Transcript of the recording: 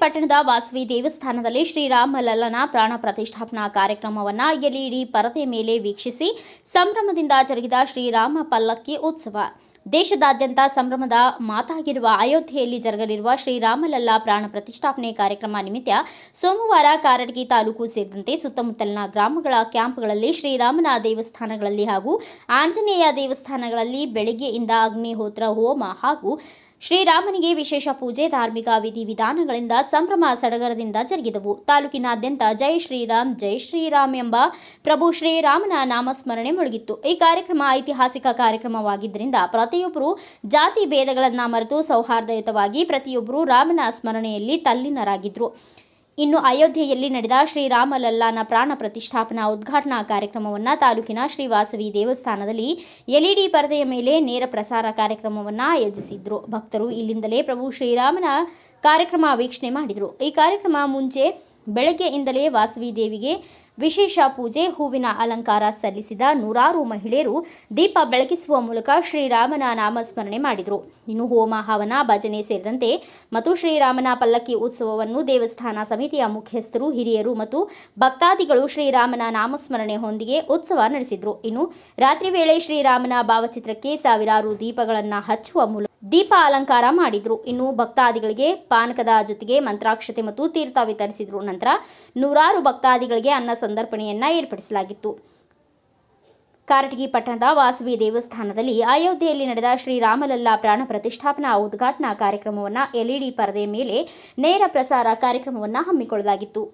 ಪಟ್ಟಣದ ವಾಸವಿ ದೇವಸ್ಥಾನದಲ್ಲಿ ಶ್ರೀರಾಮ ಲಲ್ಲನ ಪ್ರಾಣ ಪ್ರತಿಷ್ಠಾಪನಾ ಕಾರ್ಯಕ್ರಮವನ್ನು ಎಲ್ಇಡಿ ಪರದೆ ಮೇಲೆ ವೀಕ್ಷಿಸಿ ಸಂಭ್ರಮದಿಂದ ಜರುಗಿದ ಶ್ರೀರಾಮ ಪಲ್ಲಕ್ಕಿ ಉತ್ಸವ. ದೇಶದಾದ್ಯಂತ ಸಂಭ್ರಮದ ಮಾತಾಗಿರುವ ಅಯೋಧ್ಯೆಯಲ್ಲಿ ಜರುಗಲಿರುವ ಶ್ರೀರಾಮಲಲ್ಲ ಪ್ರಾಣ ಪ್ರತಿಷ್ಠಾಪನೆ ಕಾರ್ಯಕ್ರಮ ನಿಮಿತ್ತ ಸೋಮವಾರ ಕಾರಟಗಿ ತಾಲೂಕು ಸೇರಿದಂತೆ ಸುತ್ತಮುತ್ತಲಿನ ಗ್ರಾಮಗಳ ಕ್ಯಾಂಪ್ಗಳಲ್ಲಿ ಶ್ರೀರಾಮನ ದೇವಸ್ಥಾನಗಳಲ್ಲಿ ಹಾಗೂ ಆಂಜನೇಯ ದೇವಸ್ಥಾನಗಳಲ್ಲಿ ಬೆಳಗ್ಗೆಯಿಂದ ಅಗ್ನಿಹೋತ್ರ ಹೋಮ ಹಾಗೂ ಶ್ರೀರಾಮನಿಗೆ ವಿಶೇಷ ಪೂಜೆ, ಧಾರ್ಮಿಕ ವಿಧಿವಿಧಾನಗಳಿಂದ ಸಂಭ್ರಮ ಸಡಗರದಿಂದ ಜರುಗಿದವು. ತಾಲೂಕಿನಾದ್ಯಂತ ಜೈ ಶ್ರೀರಾಮ್ ಜೈ ಶ್ರೀರಾಮ್ ಎಂಬ ಪ್ರಭು ಶ್ರೀರಾಮನ ನಾಮಸ್ಮರಣೆ ಮುಳುಗಿತ್ತು. ಈ ಕಾರ್ಯಕ್ರಮ ಐತಿಹಾಸಿಕ ಕಾರ್ಯಕ್ರಮವಾಗಿದ್ದರಿಂದ ಪ್ರತಿಯೊಬ್ಬರು ಜಾತಿ ಭೇದಗಳನ್ನು ಮರೆತು ಸೌಹಾರ್ದಯುತವಾಗಿ ಪ್ರತಿಯೊಬ್ಬರು ರಾಮನ ಸ್ಮರಣೆಯಲ್ಲಿ ತಲ್ಲೀನರಾಗಿದ್ದರು ಇನ್ನು ಅಯೋಧ್ಯೆಯಲ್ಲಿ ನಡೆದ ಶ್ರೀರಾಮಲಲ್ಲಾನ ಪ್ರಾಣ ಪ್ರತಿಷ್ಠಾಪನಾ ಉದ್ಘಾಟನಾ ಕಾರ್ಯಕ್ರಮವನ್ನು ತಾಲೂಕಿನ ಶ್ರೀವಾಸವಿ ದೇವಸ್ಥಾನದಲ್ಲಿ ಎಲ್ಇಡಿ ಪರದೆಯ ಮೇಲೆ ನೇರ ಪ್ರಸಾರ ಕಾರ್ಯಕ್ರಮವನ್ನು ಆಯೋಜಿಸಿದ್ರು. ಭಕ್ತರು ಇಲ್ಲಿಂದಲೇ ಪ್ರಭು ಶ್ರೀರಾಮನ ಕಾರ್ಯಕ್ರಮ ವೀಕ್ಷಣೆ ಮಾಡಿದರು. ಈ ಕಾರ್ಯಕ್ರಮ ಮುಂಚೆ ಬೆಳಗ್ಗೆಯಿಂದಲೇ ವಾಸವಿ ದೇವಿಗೆ ವಿಶೇಷ ಪೂಜೆ, ಹೂವಿನ ಅಲಂಕಾರ ಸಲ್ಲಿಸಿದ ನೂರಾರು ಮಹಿಳೆಯರು ದೀಪ ಬೆಳಗಿಸುವ ಮೂಲಕ ಶ್ರೀರಾಮನ ನಾಮಸ್ಮರಣೆ ಮಾಡಿದರು. ಇನ್ನು ಹೋಮ, ಹವನ, ಭಜನೆ ಸೇರಿದಂತೆ ಮತ್ತು ಶ್ರೀರಾಮನ ಪಲ್ಲಕ್ಕಿ ಉತ್ಸವವನ್ನು ದೇವಸ್ಥಾನ ಸಮಿತಿಯ ಮುಖ್ಯಸ್ಥರು, ಹಿರಿಯರು ಮತ್ತು ಭಕ್ತಾದಿಗಳು ಶ್ರೀರಾಮನ ನಾಮಸ್ಮರಣೆ ಹೊಂದಿಗೆ ಉತ್ಸವ ನಡೆಸಿದರು. ಇನ್ನು ರಾತ್ರಿ ವೇಳೆ ಶ್ರೀರಾಮನ ಭಾವಚಿತ್ರಕ್ಕೆ ಸಾವಿರಾರು ದೀಪಗಳನ್ನು ಹಚ್ಚುವ ಮೂಲಕ ದೀಪ ಅಲಂಕಾರ ಮಾಡಿದ್ರು. ಇನ್ನು ಭಕ್ತಾದಿಗಳಿಗೆ ಪಾನಕದ ಜೊತೆಗೆ ಮಂತ್ರಾಕ್ಷತೆ ಮತ್ತು ತೀರ್ಥ ವಿತರಿಸಿದ್ರು. ನಂತರ ನೂರಾರು ಭಕ್ತಾದಿಗಳಿಗೆ ಅನ್ನ ಸಂದರ್ಪಣೆಯನ್ನ ಏರ್ಪಡಿಸಲಾಗಿತ್ತು. ಕಾರಟಗಿ ಪಟ್ಟಣದ ವಾಸವಿ ದೇವಸ್ಥಾನದಲ್ಲಿ ಅಯೋಧ್ಯೆಯಲ್ಲಿ ನಡೆದ ಶ್ರೀರಾಮಲಲ್ಲಾ ಪ್ರಾಣ ಪ್ರತಿಷ್ಠಾಪನಾ ಉದ್ಘಾಟನಾ ಕಾರ್ಯಕ್ರಮವನ್ನು ಎಲ್ಇಡಿ ಪರದೆ ಮೇಲೆ ನೇರ ಪ್ರಸಾರ ಕಾರ್ಯಕ್ರಮವನ್ನು ಹಮ್ಮಿಕೊಳ್ಳಲಾಗಿತ್ತು.